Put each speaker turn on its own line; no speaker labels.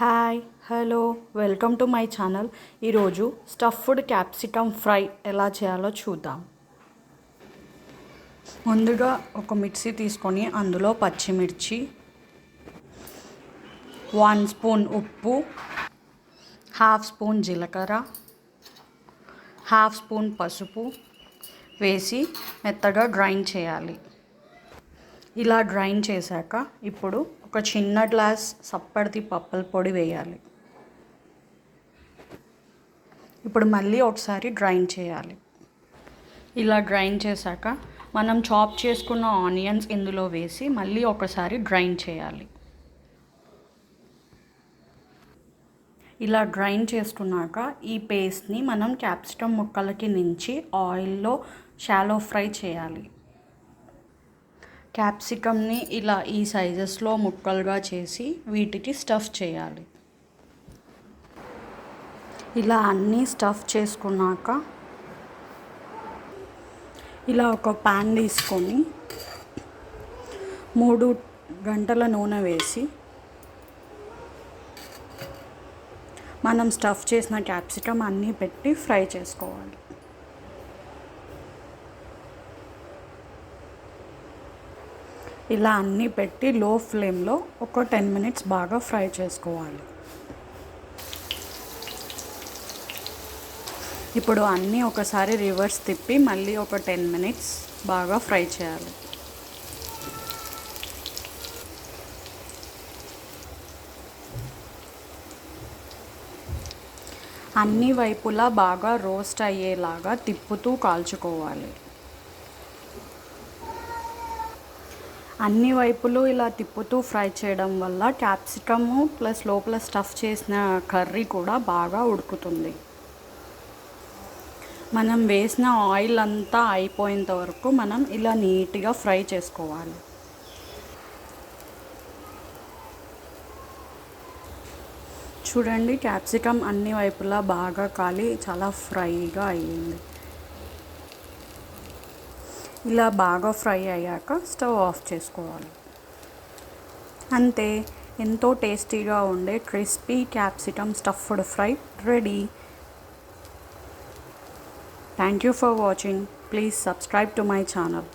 Hi hello welcome to my channel ఈరోజు stuffed capsicum fry ఎలా చేయాలో చూద్దాం. ముందుగా ఒక మిక్సీ తీసుకొని అందులో పచ్చిమిర్చి వన్ స్పూన్ ఉప్పు హాఫ్ స్పూన్ జీలకర్ర హాఫ్ స్పూన్ పసుపు వేసి మెత్తగా గ్రైండ్ చేయాలి. ఇలా గ్రైండ్ చేశాక ఇప్పుడు ఒక చిన్న గ్లాస్ సప్పడిది పప్పల పొడి వేయాలి. ఇప్పుడు మళ్ళీ ఒకసారి గ్రైండ్ చేయాలి. ఇలా గ్రైండ్ చేశాక మనం చాప్ చేసుకున్న ఆనియన్స్ ఇందులో వేసి మళ్ళీ ఒకసారి గ్రైండ్ చేయాలి. ఇలా గ్రైండ్ చేసుకున్నాక ఈ పేస్ట్ని మనం క్యాప్సికమ్ ముక్కలకి నుంచి ఆయిల్లో షాలో ఫ్రై చేయాలి. క్యాప్సికమ్ని ఇలా ఈ సైజెస్లో ముక్కలుగా చేసి వీటికి స్టఫ్ చేయాలి. ఇలా అన్నీ స్టఫ్ చేసుకున్నాక ఇలా ఒక ప్యాన్ తీసుకొని మూడు గంటల నూనె వేసి మనం స్టఫ్ చేసిన క్యాప్సికమ్ అన్నీ పెట్టి ఫ్రై చేసుకోవాలి. ఇలా అన్నీ పెట్టి లో ఫ్లేమ్లో ఒక టెన్ మినిట్స్ బాగా ఫ్రై చేసుకోవాలి. ఇప్పుడు అన్నీ ఒకసారి రివర్స్ తిప్పి మళ్ళీ ఒక టెన్ మినిట్స్ బాగా ఫ్రై చేయాలి. అన్ని వైపులా బాగా రోస్ట్ అయ్యేలాగా తిప్పుతూ కాల్చుకోవాలి. అన్ని వైపులు ఇలా తిప్పుతూ ఫ్రై చేయడం వల్ల క్యాప్సికము ప్లస్ లోపల స్టఫ్ చేసిన కర్రీ కూడా బాగా ఉడుకుతుంది. మనం వేసిన ఆయిల్ అంతా అయిపోయేంత వరకు మనం ఇలా నీట్గా ఫ్రై చేసుకోవాలి. చూడండి క్యాప్సికమ్ అన్ని వైపులా బాగా కాలి చాలా ఫ్రైగా అయ్యింది. ఇలా బాగా ఫ్రై అయ్యాక స్టవ్ ఆఫ్ చేసుకోవాలి. అంతే ఎంతో టేస్టీగా ఉండే crispy capsicum stuffed fry ready. Thank you for watching please subscribe to my channel